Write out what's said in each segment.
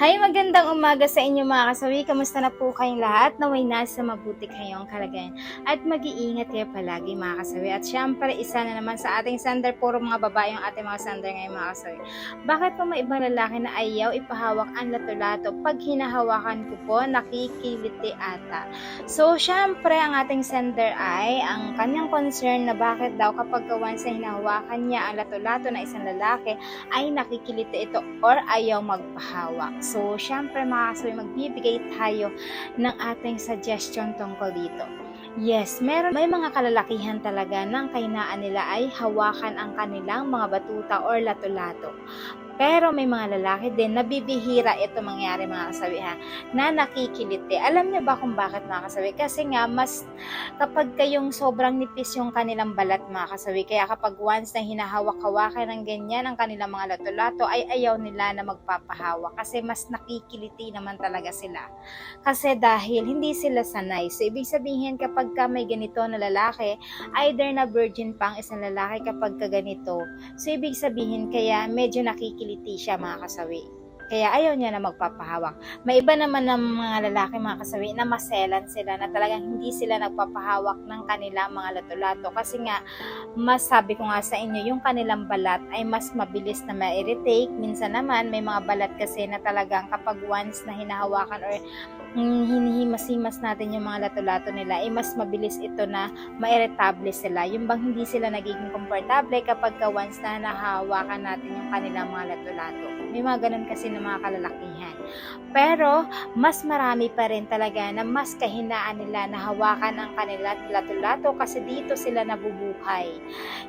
Hi, magandang umaga sa inyo mga kasawi. Kamusta na po kayong lahat? Naway nasa mabuti kayong kalagayan. At mag-iingat kayo palagi mga kasawi. At syempre, isa na naman sa ating sender. Puro mga babae yung ating mga sender ngayon mga kasawi. Bakit po may ibang lalaki na ayaw ipahawak ang lato-lato? Pag hinahawakan ko po, nakikiliti ata. So, syempre, ang ating sender ay ang kanyang concern na bakit daw kapag once na hinahawakan niya ang lato-lato na isang lalaki, ay nakikiliti ito or ayaw magpahawak. So, syempre mga kasabi, magbibigay tayo ng ating suggestion tungkol dito. Yes, meron, may mga kalalakihan talaga ng kainaan nila ay hawakan ang kanilang mga batuta or lato-lato. Pero may mga lalaki din na bibihira ito mangyari mga kasabi ha, na nakikiliti. Alam niyo ba kung bakit mga kasabi? Kasi nga, mas kapag kayong sobrang nipis yung kanilang balat mga kasawi, kaya kapag once na hinahawak-hawakan ng ganyan ang kanilang mga lato-lato, ay ayaw nila na magpapahawak kasi mas nakikiliti naman talaga sila. Kasi dahil hindi sila sanay. So, ibig sabihin kapag ka may ganito na lalaki, either na virgin pa ang isang lalaki kapag ka ganito. So, ibig sabihin kaya medyo nakikiliti siya mga kasawi. Kaya ayaw niya na magpapahawak. May iba naman ng mga lalaki mga kasawi na maselan sila na talagang hindi sila nagpapahawak ng kanilang mga lato-lato kasi nga mas sabi ko nga sa inyo yung kanilang balat ay mas mabilis na ma-irritate. Minsan naman may mga balat kasi na talagang kapag once na hinahawakan or hinihimas-himas natin yung mga lato-lato nila ay mas mabilis ito na ma-irritable sila. Yung bang hindi sila nagiging komportable kapag ka once na nahahawakan natin yung kanilang mga lato-lato. May mga ganun kasi ng mga kalalakihan. Pero, mas marami pa rin talaga na mas kahinaan nila na hawakan ang kanila lato-lato kasi dito sila nabubuhay.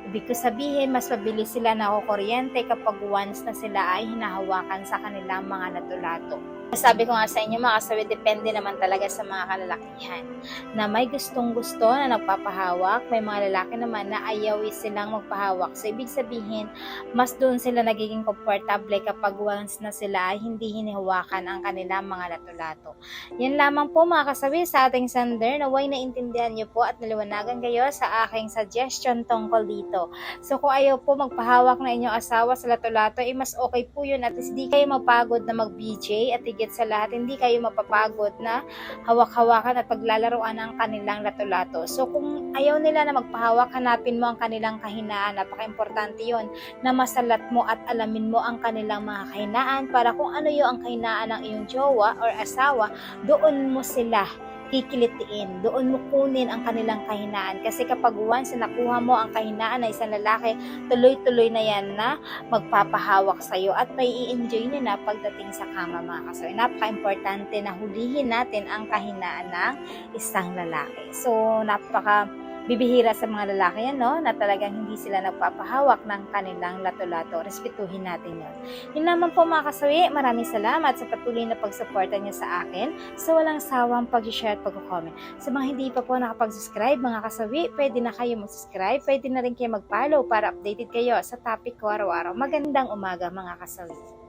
Ibig ko sabihin, mas mabilis sila nakukuryente kapag once na sila ay hinahawakan sa kanilang mga lato-lato. Sabi ko nga sa inyo mga kasawi, depende naman talaga sa mga kalalakihan. Na may gustong gusto na nagpapahawak, may mga lalaki naman na ayaw silang magpahawak. So, ibig sabihin, mas doon sila nagiging komportable kapag once na sila hindi hinihawakan ang kanilang mga lato-lato. Yan lamang po mga kasawi sa ating sender na way naintindihan niyo po at naliwanagan kayo sa aking suggestion tungkol dito. So, kung ayaw po magpahawak na inyong asawa sa lato-lato, eh mas okay po yun at least di kayo mapagod na mag-BJ at higit sa lahat, hindi kayo mapapagod na hawak-hawakan at paglalaroan ng kanilang lato-lato. So kung ayaw nila na magpahawak, hanapin mo ang kanilang kahinaan. Napaka-importante yon na masalat mo at alamin mo ang kanilang mga kahinaan para kung ano yung ang kahinaan ng iyong jowa or asawa, doon mo sila kikilitiin. Doon mo kunin ang kanilang kahinaan. Kasi kapag once na nakuha mo ang kahinaan ng isang lalaki, tuloy-tuloy na yan na magpapahawak sa'yo at may i-enjoy niya na pagdating sa kama mga kasoy. Napaka-importante na hulihin natin ang kahinaan ng isang lalaki. So, napaka bibihira sa mga lalaki yan, no? Na talagang hindi sila nagpapahawak ng kanilang lato-lato. Respetuhin natin yun. Yun naman po mga kasawi, maraming salamat sa patuloy na pagsuporta niyo sa akin sa walang sawang pag-share at pag-comment. Sa mga hindi pa po nakapag-subscribe, mga kasawi, pwede na kayo mag-subscribe, pwede na rin kayo mag-follow para updated kayo sa topic ko araw-araw. Magandang umaga mga kasawi.